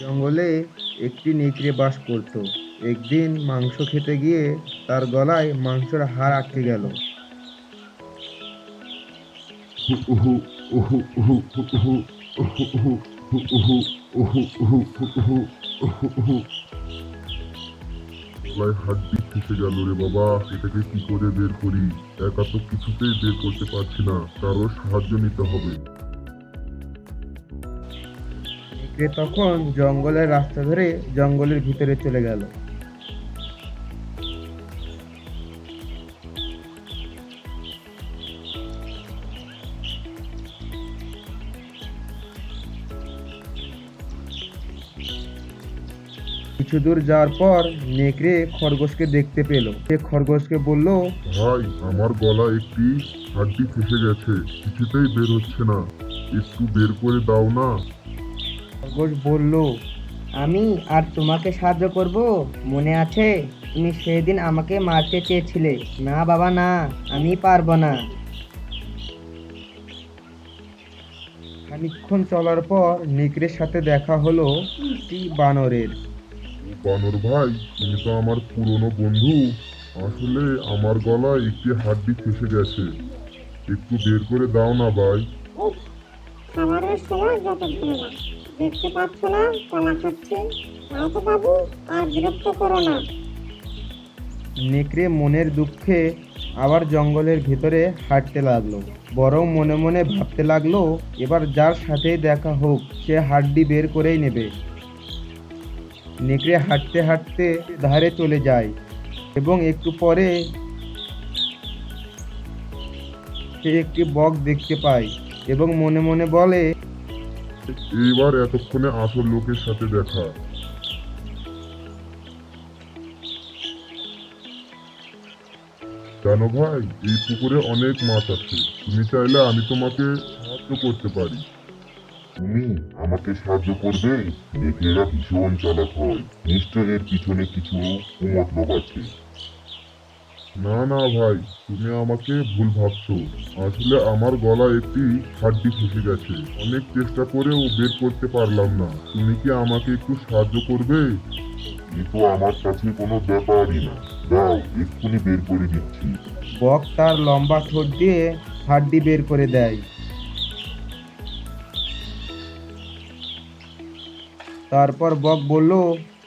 জঙ্গলে একটি নেকড়ে বাস করত। একদিন মাংস খেতে গিয়ে তার গলায় মাংসের হাড় আটকে গেল। গলায় হাড্ডি ফেসে গেল রে বাবা, এটাকে কি করে বের করি? একা তো কিছুতেই বের করতে পারছি না কারও সাহায্য নিতে হবে। নেকড়ে তখন জঙ্গলের রাস্তা ধরে জঙ্গলের ভিতরে চলে গেল। কিছু দূর যাওয়ার পর নেকড়ে খরগোশকে দেখতে পেল। সে খরগোশকে বলল, ভাই, আমার গলা একটি হাড্ডি ফেসে গেছে, কিছুতেই বের হচ্ছে না। একটু বের করে দাও না। খরগোশ বলল আমি আর তোমাকে সাহায্য করব? মনে আছে তুমি সেদিন আমাকে মারতে চেয়েছিলে। না বাবা না আমি পারব না। খানিকক্ষণ চলার পর নেকড়ের সাথে দেখা হলো একটি বানরের। বানর ভাই তুমি তো আমার পুরনো বন্ধু। আসলে আমার গলা একটি হাড্ডি ফেসে গেছে। একটু বের করে দাও না ভাই। সময় যত দেখতে পাচ্ছ না কলা খাচ্ছে তাও বাবু, আর বিরক্ত করো না। নেকড়ে মনের দুঃখে আবার জঙ্গলের ভেতরে হাঁটতে লাগল। বরং মনে মনে ভাবতে লাগল, এবার যার সাথেই দেখা হোক, সে হাড্ডি বের করেই নেবে। নেকড়ে হাঁটতে হাঁটতে ধারে চলে যায় এবং একটু পরে সে একটি বক দেখতে পায় এবং মনে মনে বলে এইবার এতক্ষণে আসল লোকের সাথে দেখা। জানো ভাই, এই পুকুরে অনেক মাছ আছে। তুমি চাইলে আমি তোমাকে সাহায্য করতে পারি। তুমি আমাকে সাহায্য করবে? নেকড়েরা ভীষণ চালাক হয়। নিশ্চয় এর পিছনে কিছু কুমতলব আছে। না না ভাই তুমি আমাকে ভুল ভাবছ। আসলে আমার গলা একটি হাড্ডি ফেসে গেছে। অনেক চেষ্টা করেও বের করতে পারলাম না। তুমি কি আমাকে একটু সাহায্য করবে? এ তো আমার কাছে কোনো ব্যাপারই না। দাও এক্ষুনি বের করে দিচ্ছি। বক তার লম্বা ঠোঁট দিয়ে হাড্ডি বের করে দেয়। তারপর বক বলল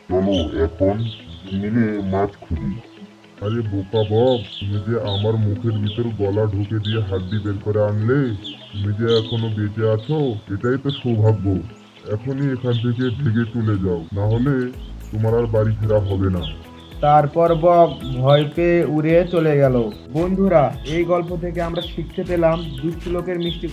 চলো এখন মিলে মাছ খুঁজি। আরে বোকা বব তুমি যে আমার মুখের ভিতর গলা ঢুকে দিয়ে হাড্ডি বের করে আনলে, তুমি যে এখনও বেঁচে আছো, এটাই তো সৌভাগ্য। এখনই এখান থেকে ভেগে চলে যাও, না হলে তোমার আর বাড়ি ফেরা হবে না। তারপর বক ভয় পেয়ে উড়ে চলে গেল। বন্ধুরা, এই গল্প থেকে আমরা শিখতে পেলাম দুষ্ট লোকের মিষ্টি